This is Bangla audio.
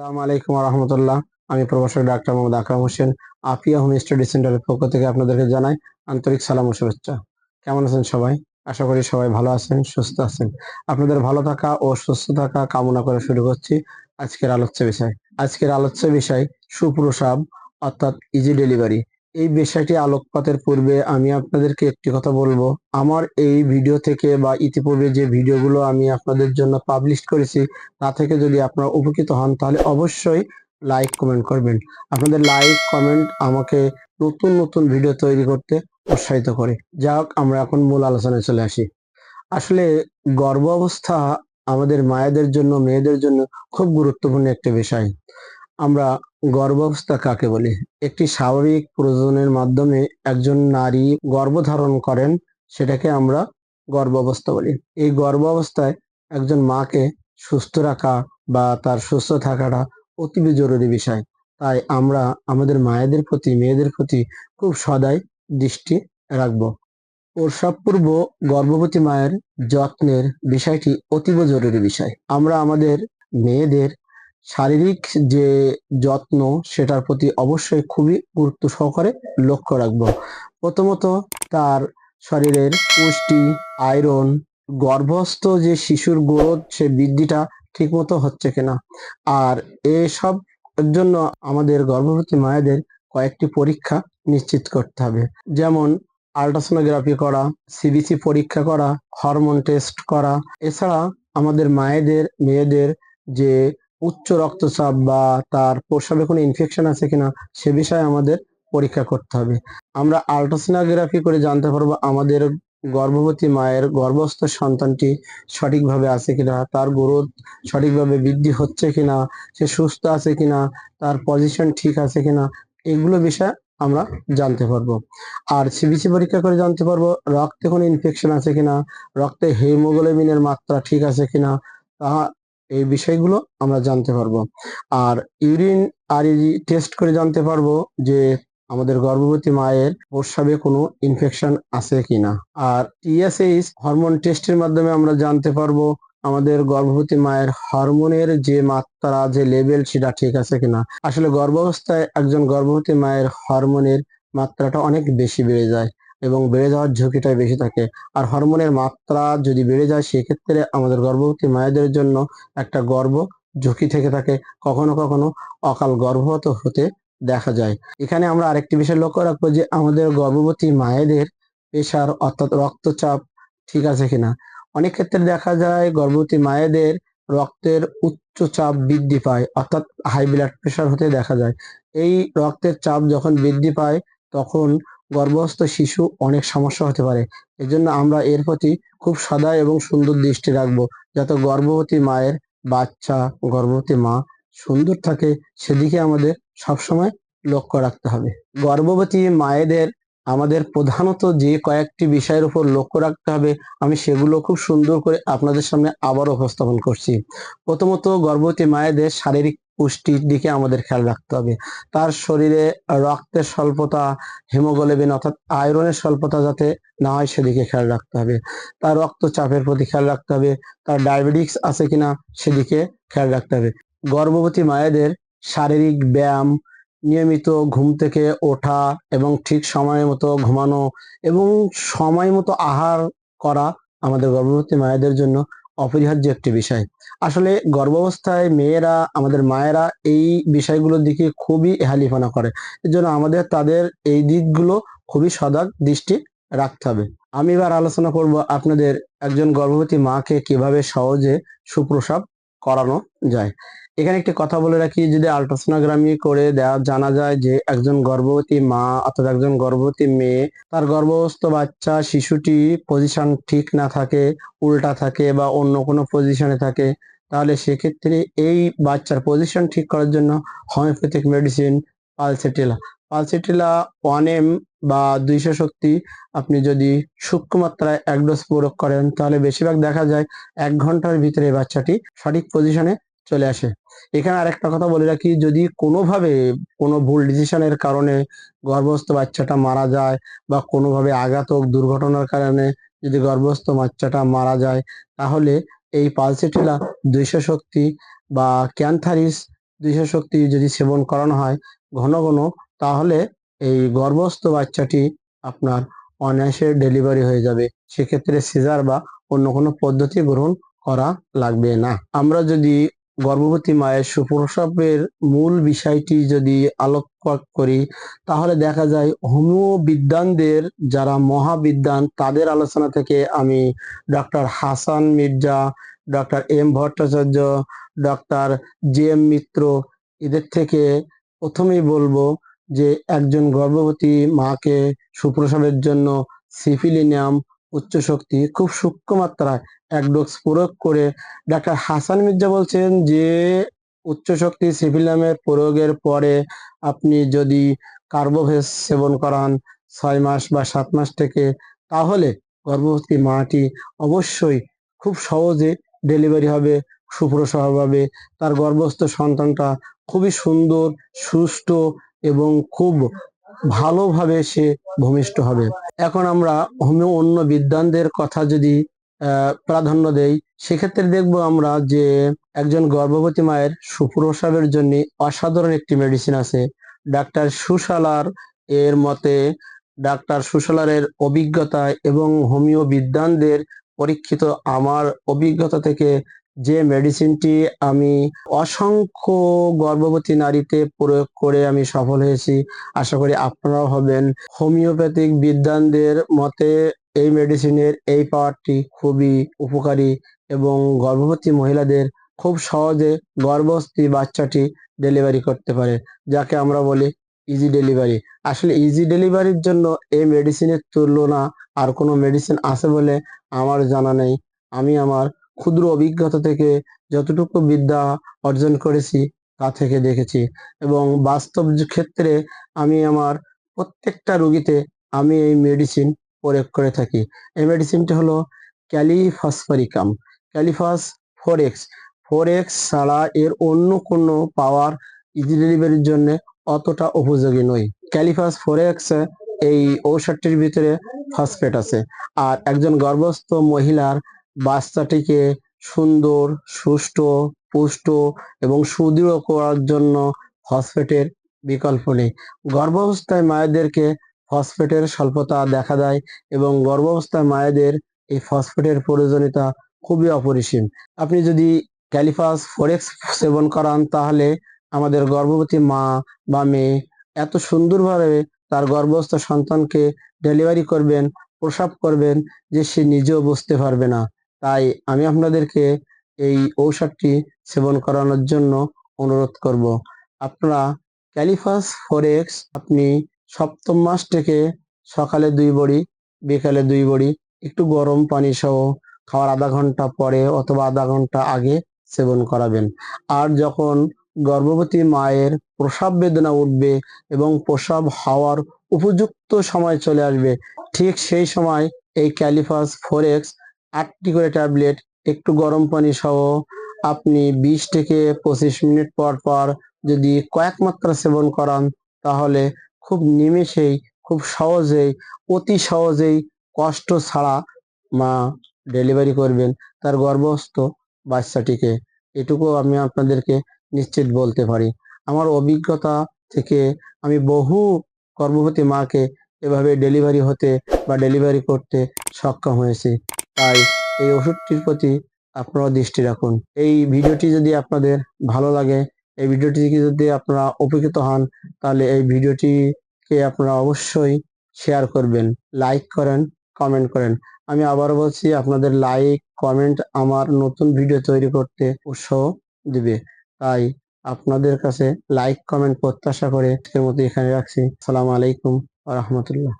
আসসালামু আলাইকুম রহমতুল্লাহ আমি প্রভাষক doctor Mohammad Akram Hossain Afia home study সেন্টারের পক্ষ থেকে আপনাদেরকে জানাই আন্তরিক সালাম ও শুভেচ্ছা। কেমন আছেন সবাই? আশা করি সবাই ভালো আছেন, সুস্থ আছেন। আপনাদের ভালো থাকা ও সুস্থ থাকা কামনা করে শুরু করছি আজকের আলোচ্য বিষয়। আজকের আলোচ্য বিষয় সুপ্রসাব, অর্থাৎ ইজি ডেলিভারি এই বিষয়টি আলোকপাতের পূর্বে আমি আপনাদেরকে একটি কথা বলব। আমার এই ভিডিও থেকে বা ইতিপূর্বে যে ভিডিওগুলো আমি আপনাদের জন্য পাবলিশ করেছি, তা থেকে যদি আপনারা উপকৃত হন, তাহলে অবশ্যই লাইক কমেন্ট করবেন। আপনাদের লাইক কমেন্ট আমাকে নতুন নতুন ভিডিও তৈরি করতে উৎসাহিত করে। যাক আমরা এখন মূল আলোচনায় চলে আসি। আসলে গর্ভ অবস্থা আমাদের মায়েদের জন্য, মেয়েদের জন্য খুব গুরুত্বপূর্ণ একটি বিষয়। আমরা গর্ভাবস্থা কাকে বলি? একটি স্বাভাবিক প্রজননের মাধ্যমে একজন নারী গর্ভধারণ করেন, সেটাকে আমরা গর্ভাবস্থা বলি। এই গর্ভাবস্থায় একজন মাকে সুস্থ রাখা বা তার সুস্থ থাকাটা অতিবি জরুরি বিষয়। তাই আমরা আমাদের মায়েদের প্রতি, মেয়েদের প্রতি খুব সদাই দৃষ্টি রাখব। প্রসবপূর্ব গর্ভবতী মায়ের যত্নের বিষয়টি অতীব জরুরি বিষয়। আমরা আমাদের মেয়েদের শারীরিক যে যত্ন সেটার প্রতি অবশ্যই খুবই গুরুত্ব সহকারে লক্ষ্য রাখব। প্রথমত তার শরীরের পুষ্টি, আয়রন, গর্ভস্থ যে শিশুর গ্রোথ, সে বৃদ্ধিটা ঠিকমতো হচ্ছে কিনা। আর এসব জন্য আমাদের গর্ভবতী মায়েদের কয়েকটি পরীক্ষা নিশ্চিত করতে হবে। যেমন আল্ট্রাসোনোগ্রাফি করা, সিবিসি পরীক্ষা করা, হরমোন টেস্ট করা। এছাড়া আমাদের মায়েদের, মেয়েদের যে উচ্চ রক্তচাপ বা তার প্রস্রাবে কোনো ইনফেকশন আছে কিনা সে বিষয়ে আমাদের পরীক্ষা করতে হবে। আমরা আল্ট্রাসোনোগ্রাফি করে জানতে পারব আমাদের গর্ভবতী মায়ের গর্ভস্থ সন্তানটি সঠিকভাবে আছে কিনা, তার গ্রোথ সঠিকভাবে বৃদ্ধি হচ্ছে কিনা, সে সুস্থ আছে কিনা, তার পজিশন ঠিক আছে কিনা, এগুলো বিষয়ে আমরা জানতে পারব। আর সিবিসি পরীক্ষা করে জানতে পারব রক্তে কোনো ইনফেকশন আছে কিনা, রক্তে হিমোগ্লোবিনের মাত্রা ঠিক আছে কিনা, তা এই বিষয়গুলো আমরা জানতে পারব। আর ইউরিন আর টেস্ট করে জানতে পারব যে আমাদের গর্ভবতী মায়ের প্রস্রাবে কোনো ইনফেকশন আছে কিনা। আর টিএসএইচ হরমোন টেস্টের মাধ্যমে আমরা জানতে পারব আমাদের গর্ভবতী মায়ের হরমোনের যে মাত্রা, যে লেভেল সেটা ঠিক আছে কিনা। আসলে গর্ভাবস্থায় একজন গর্ভবতী মায়ের হরমোনের মাত্রাটা অনেক বেশি বেড়ে যায়। এবং বেড়ে যাওয়ার ঝুঁকিটাই বেশি থাকে। আর হরমোনের মাত্রা যদি বেড়ে যায়, সেক্ষেত্রে আমাদের গর্ভবতী মায়েদের জন্য একটা গর্ভ ঝুঁকি থেকে থাকে। কখনো কখনো অকাল গর্ভবত হতে দেখা যায়। এখানে আমরা আরেকটি বিষয় লক্ষ্য রাখব যে, আমাদের গর্ভবতী মায়েদের প্রেশার অর্থাৎ রক্তচাপ ঠিক আছে কিনা? অনেক ক্ষেত্রে দেখা যায় গর্ভবতী মায়েদের রক্তের উচ্চ চাপ বৃদ্ধি পায়, অর্থাৎ হাই ব্লাড প্রেশার হতে দেখা যায়। এই রক্তের চাপ যখন বৃদ্ধি পায়, তখন গর্ভস্থ শিশু অনেক সমস্যা হতে পারে। এজন্য আমরা এর প্রতি খুব সদা এবং সুন্দর দৃষ্টি রাখব, যাতে গর্ভবতী মায়ের বাচ্চা, গর্ভবতী মা সুন্দর থাকে, সেদিকে আমাদের সবসময় লক্ষ্য রাখতে হবে। গর্ভবতী মায়েদের আমাদের প্রধানত যে কয়েকটি বিষয়ের উপর লক্ষ্য রাখতে হবে, আমি সেগুলো খুব সুন্দর করে আপনাদের সামনে আবার উপস্থাপন করছি। প্রথমত গর্ভবতী মায়েদের শারীরিক পুষ্টির দিকে আমাদের খেয়াল রাখতে হবে। তার শরীরে রক্তের স্বল্পতা, হিমোগ্লোবিন অর্থাৎ আয়রনের স্বল্পতা যাতে না হয় সেদিকে খেয়াল রাখতে হবে। তার রক্তচাপের প্রতি খেয়াল রাখতে হবে। তার ডায়াবেটিক্স আছে কিনা সেদিকে খেয়াল রাখতে হবে। গর্ভবতী মায়েদের শারীরিক ব্যায়াম, নিয়মিত ঘুম থেকে ওঠা এবং ঠিক সময় মতো ঘুমানো এবং সময় মতো আহার করা আমাদের গর্ভবতী মায়েদের জন্য অপরিহার্য একটি বিষয়। আসলে গর্ভাবস্থায় মেয়েরা, আমাদের মায়েরা এই বিষয়গুলোর দিকে খুবই এহালিফানা করে। এর জন্য আমাদের তাদের এই দিকগুলো খুবই সজাগ দৃষ্টি রাখতে হবে। আমি এবার আলোচনা করব আপনাদের একজন গর্ভবতী মাকে কীভাবে সহজে সুপ্রসাব করানো যায়। এখানে একটি কথা বলে রাখি, যদি আলট্রাসোনোগ্রামি করে দেওয়া জানা যায় যে একজন গর্ভবতী মা অর্থাৎ একজন গর্ভবতী মেয়ে, তার গর্ভস্থ বাচ্চা শিশুটি পজিশন ঠিক না থাকে, উল্টা থাকে বা অন্য কোনো পজিশনে থাকে, তাহলে সেক্ষেত্রে এই বাচ্চার পজিশন ঠিক করার জন্য homeopathic medicine pulsatilla pulsatilla one M বা দুইশো শক্তি, আপনি যদি সূক্ষ্ম মাত্রায় এক ডোজ প্রয়োগ করেন, তাহলে বেশিরভাগ দেখা যায় এক ঘণ্টার ভিতরে বাচ্চাটি সঠিক পজিশনে চলে আসে। এখানে আরেকটা কথা বলে রাখি, যদি কোনোভাবে কোনো ভুল ডিসিশনের কারণে গর্ভস্থ বাচ্চাটা মারা যায় বা কোনোভাবে আঘাতক দুর্ঘটনার কারণে যদি গর্ভস্থ বাচ্চাটা মারা যায়, তাহলে এই পালসেটিলা দুইশো শক্তি বা ক্যান্থারিস দৃশ্য শক্তি যদি সেবন করানো হয় ঘন ঘন, তাহলে এই গর্ভস্থ বাচ্চাটি আপনার অনায়াসে ডেলিভারি হয়ে যাবে। সেক্ষেত্রে সিজার বা অন্য কোনো পদ্ধতি গ্রহণ করা লাগবে না। আমরা যদি গর্ভবতী মায়ের সুপ্রসবের মূল বিষয়টি যদি আলোকপাত করি, তাহলে দেখা যায় হোমিও বিদ্বানদের যারা মহাবিদ্বান, তাদের আলোচনা থেকে আমি doctor Hasan Mirza doctor M Bhattacharya doctor J M Mitra, এদের থেকে প্রথমেই বলব যে একজন গর্ভবতী মাকে সুপ্রসবের জন্য সিফিলিনিয়াম উচ্চ শক্তি খুব সূক্ষ্ম মাত্রায় এক ডোজ প্রয়োগ করে ডাক্তার হাসান মির্জা বলছেন যে উচ্চ শক্তি সিফিলিয়ামের প্রয়োগের পরে আপনি যদি কার্বোভেস সেবন করান ছয় মাস বা সাত মাস থেকে, তাহলে গর্ভবতী মাটি অবশ্যই খুব সহজে ডেলিভারি হবে সুপ্রসব হবে তার গর্ভস্থ সন্তানটা খুবই সুন্দর সুষ্ঠু এবং খুব ভালোভাবে সে ভূমিষ্ঠ হবে। এখন আমরা হোমিও অন্য বিদ্বানদের কথা যদি প্রাধান্য দেই। সেক্ষেত্রে দেখব আমরা যে একজন গর্ভবতী মায়ের সুপ্রসাবের জন্য অসাধারণ একটি মেডিসিন আছে। ডাক্তার সুশালার এর মতে ডাক্তার সুশালারের অভিজ্ঞতা এবং হোমিও বিদ্বানদের পরীক্ষিত আমার অভিজ্ঞতা থেকে যে মেডিসিনটি আমি অসংখ্য গর্ভবতী নারীতে প্রয়োগ করে আমি সফল হয়েছি, আশা করি আপনারাও হবেন। হোমিওপ্যাথিক বিদ্বানদের মতে এই মেডিসিনের এই পাওয়ারটি খুবই উপকারী এবং গর্ভবতী মহিলাদের খুব সহজে গর্ভস্থী বাচ্চাটি ডেলিভারি করতে পারে, যাকে আমরা বলি ইজি ডেলিভারি আসলে ইজি ডেলিভারির জন্য এই মেডিসিনের তুলনা আর কোনো মেডিসিন আছে বলে আমার জানা নেই। আমি আমার ক্ষুদ্র অভিজ্ঞতা থেকে যতটুকু বিদ্যা অর্জন করেছি তা থেকে দেখেছি এবং বাস্তব ক্ষেত্রে আমি আমার প্রত্যেকটা রুগীতে আমি এই মেডিসিন প্রয়োগ করে থাকি। এই মেডিসিনটি হলো kali phosphoricum. Kali phos four X. Four X ছাড়া এর অন্য কোনো পাওয়ার ইজি ডেলিভারির জন্য অতটা উপযোগী নয়। ক্যালিফাস ফোর এক্স এই ঔষধটির ভিতরে ফসফেট আছে। আর একজন গর্ভস্থ মহিলার বাচ্চাটিকে সুন্দর, সুষ্ঠু, পুষ্ট এবং সুদৃঢ় করার জন্য ফসফেটের বিকল্প নেই। গর্ভাবস্থায় মায়েদেরকে ফসফেটের স্বল্পতা দেখা দেয় এবং গর্ভাবস্থায় মায়েদের এই ফসফেটের প্রয়োজনীয়তা খুবই অপরিসীম। আপনি যদি ক্যালিফাস ফোরেক্স সেবন করান, তাহলে আমাদের গর্ভবতী মা বা মেয়ে এত সুন্দরভাবে তার গর্ভস্থ সন্তানকে ডেলিভারি করবেন, প্রসাব করবেন যে সে নিজেও বুঝতে পারবে না। তাই আমি আপনাদেরকে এই ঔষধটি সেবন করানোর জন্য অনুরোধ করব। আপনারা ক্যালিফাস ফোরেক্স আপনি সপ্তম মাস থেকে সকালে দুই বড়ি, বিকালে দুই বড়ি, একটু গরম পানি সহ খাওয়ার আধা ঘণ্টা পরে অথবা আধা ঘণ্টা আগে সেবন করাবেন। আর যখন গর্ভবতী মায়ের প্রসাব বেদনা উঠবে এবং প্রসাব হওয়ার উপযুক্ত সময় চলে আসবে, ঠিক সেই সময় এই ক্যালিফাস ফোরেক্স আটটি করে ট্যাবলেট, একটু গরম পানি সহ আপনি বিশ থেকে পঁচিশ মিনিট পর পর যদি কয়েক মাত্রা সেবন করান, তাহলে খুব নিমেষেই, খুব সহজেই, অতি সহজেই কষ্ট ছাড়া মা ডেলিভারি করবেন তার গর্ভস্থ বাচ্চাটিকে। এটুকু আমি আপনাদেরকে নিশ্চিত বলতে পারি। আমার অভিজ্ঞতা থেকে আমি বহু গর্ভবতী মাকে এভাবে ডেলিভারি হতে বা ডেলিভারি করতে সক্ষম হয়েছি। তাই এই ওষুধটির প্রতি আপনারা দৃষ্টি রাখুন। এই ভিডিওটি যদি আপনাদের ভালো লাগে এই ভিডিওটি যদি আপনারা উপকৃত হন, তাহলে এই ভিডিওটিকে আপনারা অবশ্যই শেয়ার করবেন লাইক করেন কমেন্ট করেন। আমি আবার বলছি, আপনাদের লাইক কমেন্ট আমার নতুন ভিডিও তৈরি করতে উৎসাহ দিবে। তাই আপনাদের কাছে লাইক কমেন্ট প্রত্যাশা করে আজকের মতো এখানে রাখছি। আসসালামু আলাইকুম রহমতুল্লাহ।